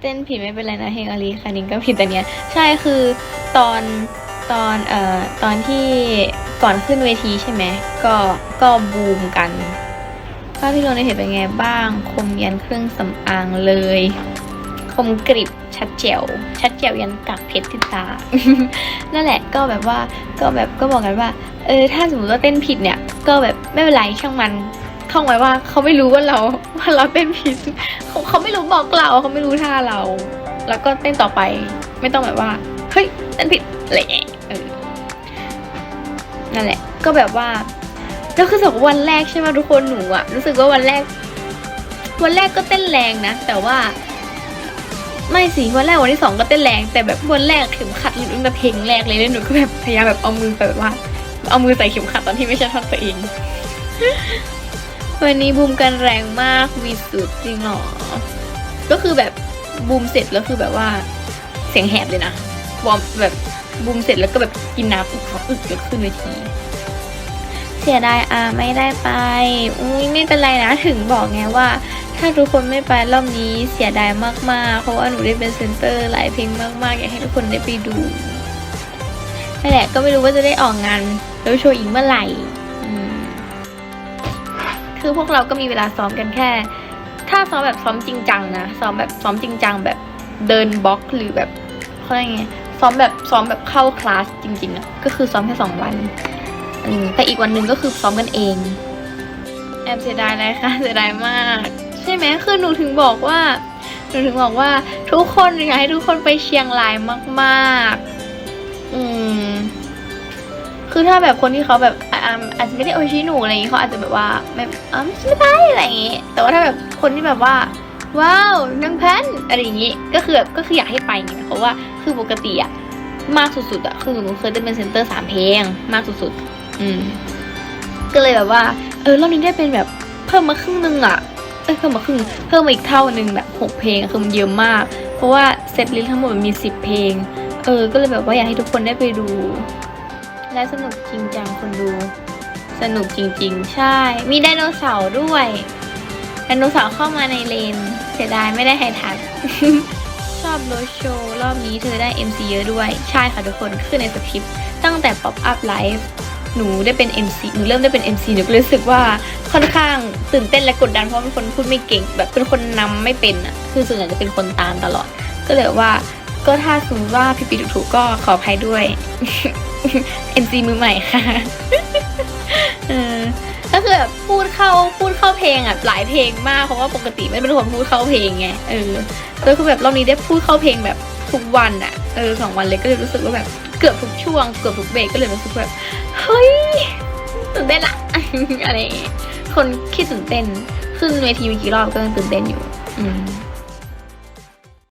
เต้นผิดไม่เป็นไรนะเฮงอาลีคานิงก็ผิดแต่เนี้ยใช่คือตอนตอนเอ่อตอนที่ก่อนขึ้นเวทีใช่ไหมก็ก็บูมกันภาพที่ลงในเพจเป็นไงบ้าง คมยันเครื่องสำอางเลย คมกริบชัดแจ๋วชัดแจ๋วยันกักเพชรที่ตา นั่นแหละก็แบบว่าก็แบบก็บอกกันว่า เออถ้าสมมติว่าเต้นผิดเนี่ย ก็แบบไม่เป็นไรช่างมัน ท่องไว้ว่าเขาไม่รู้ว่าเราว่าเราเต้นผิดเขาเขาไม่รู้บอกเราเขาไม่รู้ท่าเรา แล้วก็เต้นต่อไป ไม่ต้องแบบว่าเฮ้ยเต้นผิดอะไรอย่างเงี้ยนั่นแหละ ก็แบบว่าแล้วคือสองวันแรกใช่ไหมทุกคนหนูอะรู้สึกว่าวันแรก วันแรกก็เต้นแรงนะ แต่ว่า ไม่สิวันแรกวันที่สองก็เต้นแรง แต่แบบวันแรกเข็มขัดหลุดตั้งแต่เพลงแรกเลยแล้วหนูก็แบบพยายามแบบเอามือแบบว่า เอามือใส่เข็มขัดตอนที่ไม่ใช่ท่อนตัวเอง วันนี้บูมกันแรงมากวีสุดจริงเหรอ ก็คือแบบบูมเสร็จแล้วคือแบบว่าเสียงแหบเลยนะวอมแบบบูมเสร็จแล้วก็แบบกินน้ำอึกเขาอึกจนขึ้นเวทีเสียดายอะไม่ได้ไป อุ้ยไม่เป็นไรนะถึงบอกไงว่า ถ้าทุกคนไม่ไปรอบนี้เสียดายมากๆ เพราะว่าหนูได้เป็นเซนเตอร์หลายเพลงมากๆ อยากให้ทุกคนได้ไปดูนั่นแหละก็ไม่รู้ว่าจะได้ออกงานแล้วโชว์อีกเมื่อไหร่ คือพวกเราก็มีเวลาซ้อมกันแค่ ถ้าซ้อมแบบซ้อมจริงจังนะซ้อมแบบซ้อมจริงจังแบบเดินบล็อกหรือแบบเขาเรียกไงซ้อมแบบซ้อมแบบเข้าคลาสจริงๆอะก็คือซ้อมแค่สองวันอืมแต่อีกวันหนึ่งก็คือซ้อมกันเอง แอบเสียดายเลยค่ะเสียดายมาก ใช่ไหมคือหนูถึงบอกว่าหนูถึงบอกว่าทุกคนอยากให้ทุกคนไปเชียงรายมาก ๆ อืมคือถ้าแบบคนที่เขาแบบ อะอะอาจจะไม่ได้โอชิหนูอะไรอย่างงี้เขาอาจจะแบบว่าไม่อะไม่ไปอะไรอย่างงี้ แต่ว่าถ้าแบบคนที่แบบว่า ว้าวนางแพนอะไรอย่างงี้ ก็คือแบบก็คืออยากให้ไปไงเพราะว่าคือปกติอะมากสุดๆอะคือหนูเคยได้เป็นเซนเตอร์สามเพลงมากสุดๆ อืม ก็เลยแบบว่า เออรอบนี้ได้เป็นแบบเพิ่มมาครึ่งหนึงอะเอ้ยเพิ่มมาครึ่งเพิ่มมาอีกเท่าหนึ่งแบบหกเพลงคือมันเยอะมาก เพราะว่าเซตลิสต์ทั้งหมดมันมีสิบเพลง เออ ก็เลยแบบว่าอยากให้ทุกคนได้ไปดู และสนุกจริงจังคนดู สนุกจริง ๆ ใช่ มีไดโนเสาร์ด้วยไดโนเสาร์เข้ามาในเลน เสียดายไม่ได้ไฮทัชชอบโรโชว์รอบนี้เธอได้ MC เยอะด้วย ใช่ค่ะทุกคนคือในสคริปต์ตั้งแต่ Pop Up Live หนูได้เป็น MC หนูเริ่มได้เป็น MC หนูรู้สึกว่าค่อนข้างตื่นเต้นและกดดันเพราะเป็นคนพูดไม่เก่ง แบบเป็นคนนำไม่เป็นอะคือส่วนใหญ่จะเป็นคนตามตลอด ก็เลยว่า ก็ถ้าสมมติว่าพี่ปีถูกๆก็ขออภัยด้วย MC มือใหม่ค่ะเออก็คือแบบพูดเข้าพูดเข้าเพลงอะหลายเพลงมากเพราะว่าปกติไม่เป็นคนพูดเข้าเพลงไงเออแล้วคือแบบรอบนี้ได้พูดเข้าเพลงแบบทุกวันอะเออสองวันเลยก็เลยรู้สึกว่าแบบเกือบทุกช่วงเกือบทุกเบรกก็เลยรู้สึกแบบเฮ้ยตื่นเต้นอะอะไรคนขี้ตื่นเต้นขึ้นเวทีมีกี่รอบก็ยังตื่นเต้นอยู่ อืม